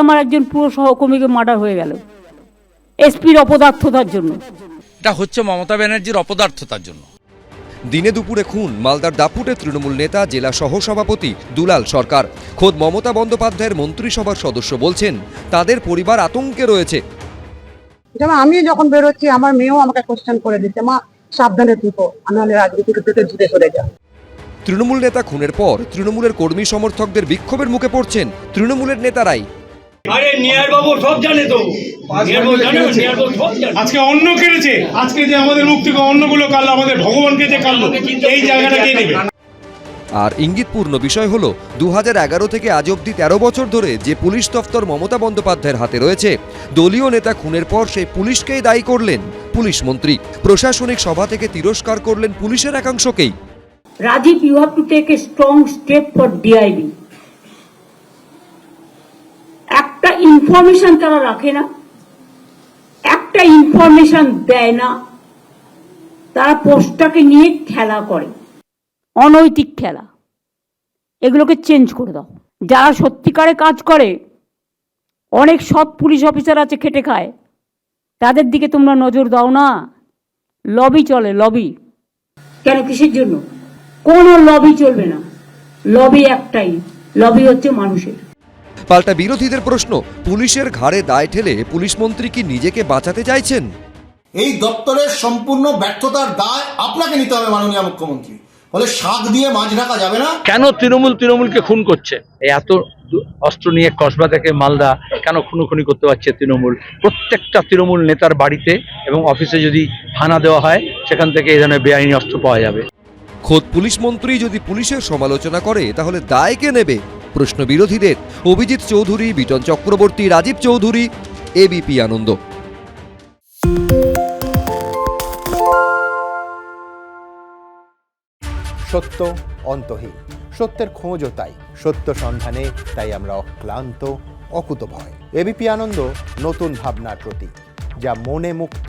আমার একজন পুরো সহকর্মীকে মার্ডার হয়ে গেল। এসপির অপদার্থতার জন্য। এটা হচ্ছে মমতা ব্যানার্জির অপদার্থতার জন্য। দিনে দুপুরে খুন মালদার দাপুটে তৃণমূল নেতা জেলা সহসভাপতি দুলাল সরকার। খোদ মমতা বন্দ্যোপাধ্যায়ের মন্ত্রিসভার সদস্য বলছেন তাদের পরিবার আতঙ্কে রয়েছে। যেমন আমি যখন বেরোচ্ছি আমার মেয়েও আমাকে কোশ্চেন করে দিচ্ছে মা সাবধানে থেকো আমি হলে রাজনীতি থেকে দূরে সরে যাও তৃণমূল নেতা খুনের পর তৃণমূলের কর্মী সমর্থকদের বিক্ষোভের মুখে পড়ছেন তৃণমূলের নেতারাই। আরে নিয়ার বাবু সব জানে তো। নিয়ার বাবু জানে নিয়ার বাবু সব জানে। আজকে অন্ন কেড়েছে আজকে যে আমাদের মুখ থেকে অন্নগুলো কাটলো আমাদের ভগবানকে যে কাটলো এই জায়গাটা কে নেবে? আর ইঙ্গিতপূর্ণ বিষয় হলো দুহাজার এগারো থেকে আজ অবধি তেরো বছর ধরে যে পুলিশ দফতর মমতা বন্দ্যোপাধ্যায়ের হাতে রয়েছে দলীয় নেতা খুনের পর সেই পুলিশকেই দায়ী করলেন পুলিশ মন্ত্রী। প্রশাসনিক সভা থেকে তিরস্কার করলেন পুলিশের একাংশকেই। Rajiv you have to take a strong step for DIB একটা ইনফরমেশন তারা রাখে না। একটা ইনফরমেশন দেয় না। তারা পোস্টটাকে নিয়ে খেলা করে। অনৈতিক খেলা। এগুলোকে চেঞ্জ করে দাও। যারা সত্যিকারে কাজ করে অনেক সৎ পুলিশ অফিসার আছে খেটে খায়। তাদের দিকে তোমরা নজর দাও না। লবি চলে লবি কেন? কিসের জন্য? কোনো লবি চলবে না। লবি একটাই। লবি হচ্ছে মানুষের। পাল্টা বিরোধীদের প্রশ্ন পুলিশের ঘাড়ে দায় ঠেলে পুলিশ মন্ত্রী কি নিজেকে বাঁচাতে চাইছেন? এই দপ্তরের সম্পূর্ণ ব্যর্থতার দায় আপনাকে নিতে হবে মাননীয় মুখ্যমন্ত্রী। ফলে শাক দিয়ে মাছ ঢাকা যাবে না? কেন তৃণমূল তৃণমূলকে খুন করছে? এই এত অস্ত্র নিয়ে কসবা থেকে মালদা কেন খুনোখুনি করতে পারছে তৃণমূল? প্রত্যেকটা তৃণমূল নেতার বাড়িতে এবং অফিসে যদি হানা দেওয়া হয় সেখান থেকে এই ধরনের বেআইনি অস্ত্র পাওয়া যাবে। খোদ পুলিশ মন্ত্রী যদি পুলিশের সমালোচনা করে তাহলে দায় কে নেবে? প্রশ্ন বিরোধীদের অভিজিৎ চৌধুরী, বিটন চক্রবর্তী, রাজীব চৌধুরী এবিপি আনন্দ। সত্য অন্তহীন, সত্যের খোঁজও তাই, সত্য সন্ধানে তাই আমরা অক্লান্ত, অকুতভয়। এবিপি আনন্দ, নতুন ভাবনার প্রতীক, যা মনে মুক্ত